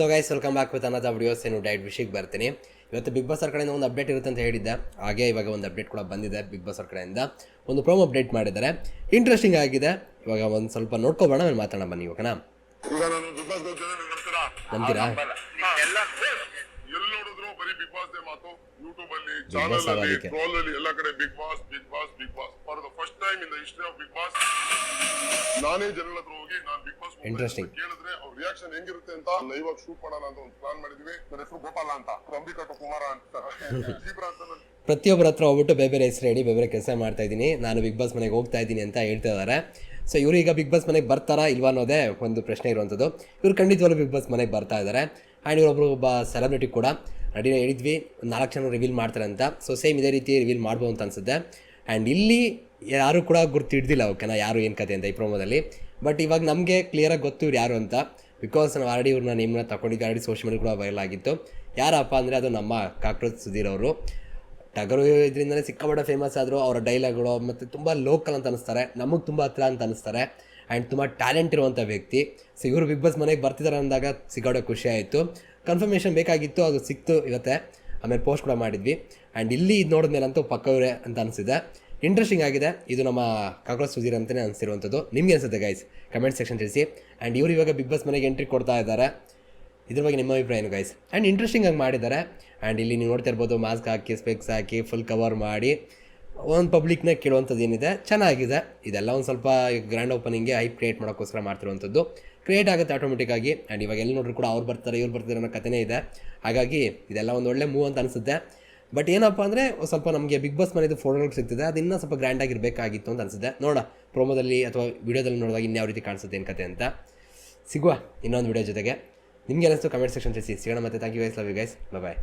So guys welcome back with ಅನ್ನದ videos ಏನು diet ವಿಷಯಕ್ಕೆ ಬರ್ತೀನಿ. ಇವತ್ತು ಬಿಗ್ ಬಾಸ್ ಅವ್ರ ಕಡೆಯಿಂದ ಒಂದು ಅಪ್ಡೇಟ್ ಇರುತ್ತೆ ಅಂತ ಹೇಳಿದ್ದೆ. ಹಾಗೆ ಇವಾಗ ಒಂದು ಅಪ್ಡೇಟ್ ಕೂಡ ಬಂದಿದೆ ಬಿಗ್ ಬಾಸ್ ಅವ್ರ ಕಡೆಯಿಂದ. ಒಂದು ಪ್ರೋಮ್ ಅಪ್ಡೇಟ್ ಮಾಡಿದ್ದಾರೆ. ಇಂಟ್ರೆಸ್ಟಿಂಗ್ ಆಗಿದೆ. ಇವಾಗ ಒಂದು ಸ್ವಲ್ಪ ನೋಡ್ಕೊಬೋಣ ಮೇಲೆ ಮಾತಾಡೋಣ ಬನ್ನಿ ಓಕೆನಾ ನೋಡ್ತೀರಾ? ನಂಬ್ತೀರಾ? ಎಲ್ಲ ಎಲ್ಲಿ ನೋಡಿದ್ರು ಬಿಗ್ ಬಾಸ್ ಮಾತು. ಯೂಟ್ಯೂಬ್ ಅಲ್ಲಿ Boss ಅಲ್ಲಿ ಆಗೋದಕ್ಕೆ. ಅಲ್ಲಿ ಎಲ್ಲ ಕಡೆ big boss big boss big boss for the first time in the history of big boss ನಾನೇ ಜನಗಳ ಹತ್ರ ಬಿಗ್ ಬಾಸ್ Interesting. ಕೇಳಿದ್ರೆ ಅವ್ರ ರಿಯಾಕ್ಷನ್ ಹೆಂಗಿರುತ್ತೆ ಅಂತ ಲೈವ್ ಆಗಿ ಶೂಟ್ ಮಾಡೋಣ ಅಂತ ಒಂದು ಪ್ಲಾನ್ ಮಾಡಿದ್ವಿ. ನನ್ನ ಹೆಸರು ಗೋಪಾಲ ಅಂತ. ಅಂಬಿಕಾ ಕುಮಾರ ಅಂತ. ಜೀಬ್ರಾ ಅಂತ ನನ್ನ ಪ್ರತಿಯೊಬ್ಬರ ಹತ್ರ ಹೋಗ್ಬಿಟ್ಟು ಬೇರೆ ಬೇರೆ ಹೆಸರು ಹೇಳಿ ಬೇರೆ ಬೇರೆ ಕೆಲಸ ಮಾಡ್ತಾ ಇದ್ದೀನಿ. ನಾನು ಬಿಗ್ ಬಾಸ್ ಮನೆಗೆ ಹೋಗ್ತಾ ಇದ್ದೀನಿ ಅಂತ ಹೇಳ್ತಾ ಇದ್ದಾರೆ ಸೊ ಇವರು ಈಗ ಬಿಗ್ ಬಾಸ್ ಮನೆಗೆ ಬರ್ತಾರಾ ಇಲ್ವಾ ಅನ್ನೋದೇ ಒಂದು ಪ್ರಶ್ನೆ ಇರುವಂಥದ್ದು ಇವ್ರು ಖಂಡಿತವಾಗ್ಲೂ ಬಿಗ್ ಬಾಸ್ ಮನೆಗೆ ಬರ್ತಾ ಇದ್ದಾರೆ ಆ್ಯಂಡ್ ಇವರೊಬ್ಬರು ಒಬ್ಬ ಸೆಲೆಬ್ರಿಟಿ ಕೂಡ. ರೆಡಿ ಹೇಳಿದ್ವಿ ನಾಲ್ಕು ಜನ ರಿವೀಲ್ ಮಾಡ್ತಾರೆ ಅಂತ. ಸೊ ಸೇಮ್ ಇದೇ ರೀತಿ ರಿವೀಲ್ ಮಾಡ್ಬೋದು ಅಂತ ಅನ್ಸುತ್ತೆ. ಆ್ಯಂಡ್ ಇಲ್ಲಿ ಯಾರು ಕೂಡ ಗುರ್ತು ಹಿಡ್ದಿಲ್ಲ ಓಕೆನಾ? ಯಾರು ಏನು ಕತೆ ಅಂತ ಈ ಪ್ರೋಮೋದಲ್ಲಿ ಬಟ್ ಇವಾಗ ನಮಗೆ ಕ್ಲಿಯರಾಗಿ ಗೊತ್ತು ಇವ್ರು ಯಾರು ಅಂತ. ಬಿಕಾಸ್ ನಾವು ಆಲ್ರೆಡಿ ಇವ್ರನ್ನ ನಿಮ್ಮನ್ನ ತಗೊಂಡಿದ್ದು ಆಲ್ರೆಡಿ ಸೋಷಿಯಲ್ ಮೀಡಿಯಾ ಕೂಡ ವೈರಲ್ ಆಗಿತ್ತು. ಯಾರಪ್ಪ ಅಂದರೆ ಅದು ನಮ್ಮ ಕಾಕ್ರೋಚ್ ಸುಧೀರ್ ಅವರು. ಟಗರು ಇದರಿಂದಲೇ ಸಿಕ್ಕಾಪಟ್ಟೆ ಫೇಮಸ್ ಆದರು. ಅವರ ಡೈಲಾಗ್ಗಳು ಮತ್ತು ತುಂಬ ಲೋಕಲ್ ಅಂತ ಅನಿಸ್ತಾರೆ. ನಮಗೆ ತುಂಬ ಹತ್ರ ಅಂತ ಅನಿಸ್ತಾರೆ. ಆ್ಯಂಡ್ ತುಂಬ ಟ್ಯಾಲೆಂಟ್ ಇರುವಂಥ ವ್ಯಕ್ತಿ. ಸೊ ಇವರು ಬಿಗ್ ಬಾಸ್ ಮನೆಗೆ ಬರ್ತಿದ್ದಾರೆ ಅಂದಾಗ ಸಿಗೋಡೋ ಖುಷಿ ಆಯಿತು. ಕನ್ಫರ್ಮೇಷನ್ ಬೇಕಾಗಿತ್ತು, ಅದು ಸಿಕ್ತು ಇವತ್ತೆ. ಆಮೇಲೆ ಪೋಸ್ಟ್ ಕೂಡ ಮಾಡಿದ್ವಿ. ಆ್ಯಂಡ್ ಇಲ್ಲಿ ಇದು ನೋಡಿದ್ಮೇಲೆ ಅಂತೂ ಪಕ್ಕವರೇ ಅಂತ ಅನಿಸಿದೆ. ಇಂಟ್ರೆಸ್ಟಿಂಗ್ ಆಗಿದೆ. ಇದು ನಮ್ಮ ಕಾಕ್ರೋಚ್ ಸುಧೀರ್ ಅಂತಲೇ ಅನಿಸಿರುವಂಥದ್ದು. ನಿಮಗೆ ಅನಿಸುತ್ತೆ ಗೈಸ್ ಕಮೆಂಟ್ ಸೆಕ್ಷನ್ ತಿಳಿಸಿ. ಆ್ಯಂಡ್ ಇವರು ಇವಾಗ ಬಿಗ್ ಬಾಸ್ ಮನೆಗೆ ಎಂಟ್ರಿ ಕೊಡ್ತಾ ಇದ್ದಾರೆ. ಇದ್ರ ಬಗ್ಗೆ ನಿಮ್ಮ ಅಭಿಪ್ರಾಯ ಏನು ಗೈಸ್ ಆ್ಯಂಡ್ ಇಂಟ್ರೆಸ್ಟಿಂಗ್ ಆಗಿ ಮಾಡಿದ್ದಾರೆ. ಆ್ಯಂಡ್ ಇಲ್ಲಿ ನೀವು ನೋಡ್ತಾ ಇರ್ಬೋದು ಮಾಸ್ಕ್ ಹಾಕಿ ಸ್ಪೆಕ್ಸ್ ಹಾಕಿ ಫುಲ್ ಕವರ್ ಮಾಡಿ. ಒಂದು ಪಬ್ಲಿಕ್ನ ಕೇಳುವಂಥದ್ದು ಏನಿದೆ, ಚೆನ್ನಾಗಿದೆ. ಇದೆಲ್ಲ ಒಂದು ಸ್ವಲ್ಪ ಗ್ರ್ಯಾಂಡ್ ಓಪನಿಂಗ್ಗೆ ಹೈಪ್ ಕ್ರಿಯೇಟ್ ಮಾಡೋಕ್ಕೋಸ್ಕರ ಮಾಡ್ತಿರುವಂಥದ್ದು. ಕ್ರಿಯೇಟ್ ಆಗುತ್ತೆ ಆಟೋಮೆಟಿಕ್ ಆಗಿ. ಆ್ಯಂಡ್ ಇವಾಗ ಎಲ್ಲಿ ನೋಡ್ರು ಕೂಡ ಅವ್ರು ಬರ್ತಾರೆ, ಇವ್ರು ಬರ್ತಾರೆ ಅನ್ನೋ ಕಥೆನೇ ಇದೆ. ಹಾಗಾಗಿ ಇದೆಲ್ಲ ಒಂದು ಒಳ್ಳೆ ಮೂವ್ ಅಂತ ಅನಿಸುತ್ತೆ. ಬಟ್ ಏನಪ್ಪ ಅಂದರೆ ಸ್ವಲ್ಪ ನಮಗೆ ಬಿಗ್ ಬಾಸ್ ಮನೆಯದು ಫೋಟೋಗಳು ಸಿಗ್ತಿದೆ. ಅದು ಇನ್ನೂ ಸ್ವಲ್ಪ ಗ್ರ್ಯಾಂಡ್ ಆಗಿರಬೇಕಾಗಿತ್ತು ಅಂತ ಅನಿಸುತ್ತೆ. ನೋಡ ಪ್ರೋಮೋದಲ್ಲಿ ಅಥವಾ ವಿಡಿಯೋದಲ್ಲಿ ನೋಡುವಾಗ ಇನ್ಯಾವ ರೀತಿ ಕಾಣಿಸುತ್ತೆ ಏನು ಕತೆ ಅಂತ. ಸಿಗುವ ಇನ್ನೊಂದು ವಿಡಿಯೋ ಜೊತೆಗೆ. ನಿಮಗೆ ಅನಿಸ್ತು? ಕಮೆಂಟ್ ಸೆಕ್ಷನ್ ತಿಳಿಸಿ. ಸಿಗೋಣ ಮತ್ತೆ. Thank you guys love you guys bye